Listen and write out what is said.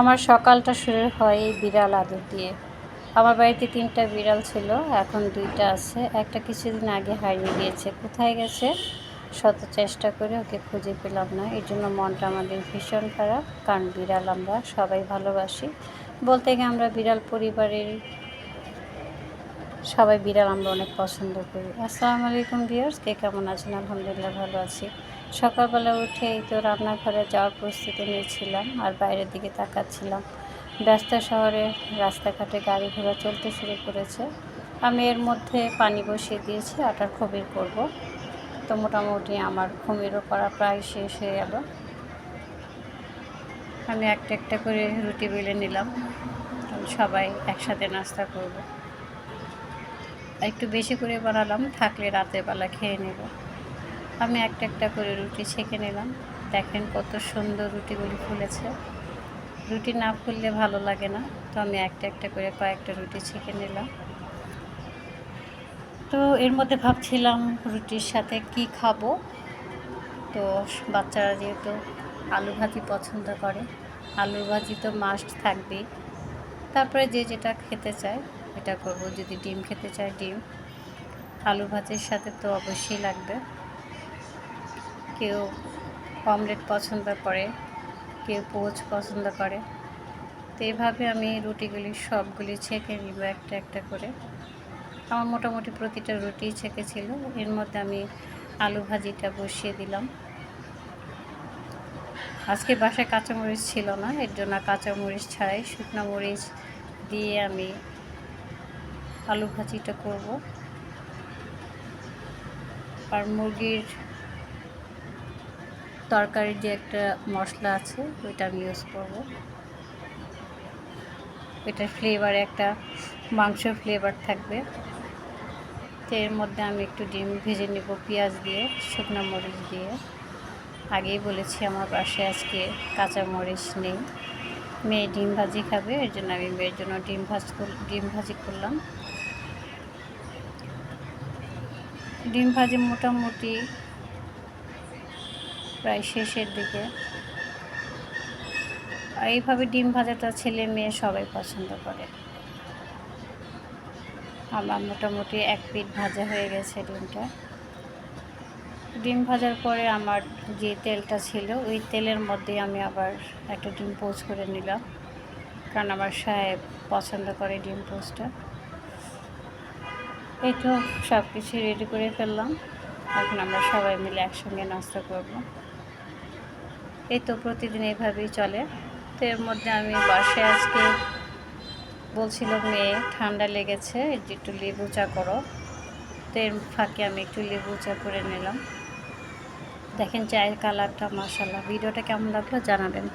আমার সকালটা শুরু হয় এই বিড়াল আদর দিয়ে। আমার বাড়িতে তিনটা বিড়াল ছিল, এখন দুইটা আছে। একটা কিছুদিন আগে হারিয়ে গিয়েছে। কোথায় গেছে? শত চেষ্টা করে ওকে খুঁজে পেলাম না। এর জন্য মনটা আমাদের ভীষণ খারাপ, কারণ বিড়াল আমরা সবাই ভালোবাসি। বলতে গিয়ে আমরা বিড়াল পরিবারের সবাই বিড়াল আমরা অনেক পছন্দ করি। আসসালামু আলাইকুম ভিউয়ার্স, কে কেমন আছেন? আলহামদুলিল্লাহ ভালো আছি। সকালবেলা উঠে এই তো রান্নাঘরে যাওয়ার প্রস্তুতি নিয়েছিলাম আর বাইরের দিকে তাকাচ্ছিলাম। ব্যস্ত শহরে রাস্তাঘাটে গাড়ি ঘোড়া চলতে শুরু করেছে। আমি এর মধ্যে পানি বসিয়ে দিয়েছি, আটার খবির করব। তো মোটামুটি আমার খমিরও করা প্রায় শেষ হয়ে গেল। আমি একটা একটা করে রুটি বেলে নিলাম। সবাই একসাথে নাস্তা করব। একটু বেশি করে বানালাম, থাকলে বেলা খেয়ে নেব। আমি একটা একটা করে রুটি ছেঁকে নিলাম। দেখেন কত সুন্দর রুটিগুলি ফুলেছে। রুটি না ফুললে ভালো লাগে না, তো আমি একটা একটা করে কয়েকটা রুটি ছেঁকে নিলাম। তো এর মধ্যে ভাবছিলাম রুটির সাথে কি খাব? তো বাচ্চারা যেহেতু আলু ভাজি পছন্দ করে আলু ভাজি তো মাস্ট থাকবেই। তারপরে যে যেটা খেতে চায় এটা করব। যদি ডিম খেতে চায় ডিম। আলু ভাজির সাথে তো অবশ্যই লাগবে। কেউ অমলেট পছন্দ করে, কেউ পোচ পছন্দ করে। তো এইভাবে আমি রুটিগুলি সবগুলি ছেঁকে নিব একটা একটা করে। আমার মোটামুটি প্রতিটা রুটি ছেঁকেছিল এর মধ্যে আমি আলু ভাজিটা বসিয়ে দিলাম। আজকে বাসায় কাঁচামরিচ ছিল না, এর জন্য কাঁচামরিচ ছাড়াই শুকনো মরিচ দিয়ে আমি আলু ভাজিটা করব। আর মুরগির তরকারির যে একটা মশলা আছে, ওইটা আমি ইউজ করব। এটার ফ্লেভারে একটা মাংস ফ্লেভার থাকবে। তো এর মধ্যে আমি একটু ডিম ভেজে নেব পেঁয়াজ দিয়ে, শুকনো মরিচ দিয়ে। আগেই বলেছি আমার পাশে আজকে কাঁচা মরিচ নেই। মেয়ে ডিম ভাজি খাবে, এর জন্য আমি মেয়ের জন্য ডিম ভাজ ডিম ভাজি করলাম। ডিম ভাজি মোটামুটি প্রায় শেষের দিকে। এইভাবে ডিম ভাজাটা ছেলে মেয়ে সবাই পছন্দ করে। আমার মোটামুটি এক পিট ভাজা হয়ে গেছে ডিমটা। ডিম ভাজার পরে আমার যে তেলটা ছিল, ওই তেলের মধ্যে আমি আবার একটা ডিম পোচ করে নিলাম। কারণ আমার সাহেব পছন্দ করে ডিম পোচটা এই তো সব কিছু রেডি করে ফেললাম। এখন আমরা সবাই মিলে একসঙ্গে নাস্তা করব। এই তো প্রতিদিন এভাবেই চলে। তো এর মধ্যে আমি বাসায় আজকে বলছিল, মেয়ে, ঠান্ডা লেগেছে একটু লেবু চা করো। তো এর ফাঁকে আমি একটু লেবু চা করে নিলাম। দেখেন চায়ের কালারটা মাসাল্লাহ ভিডিওটা কেমন লাগল জানাবেন।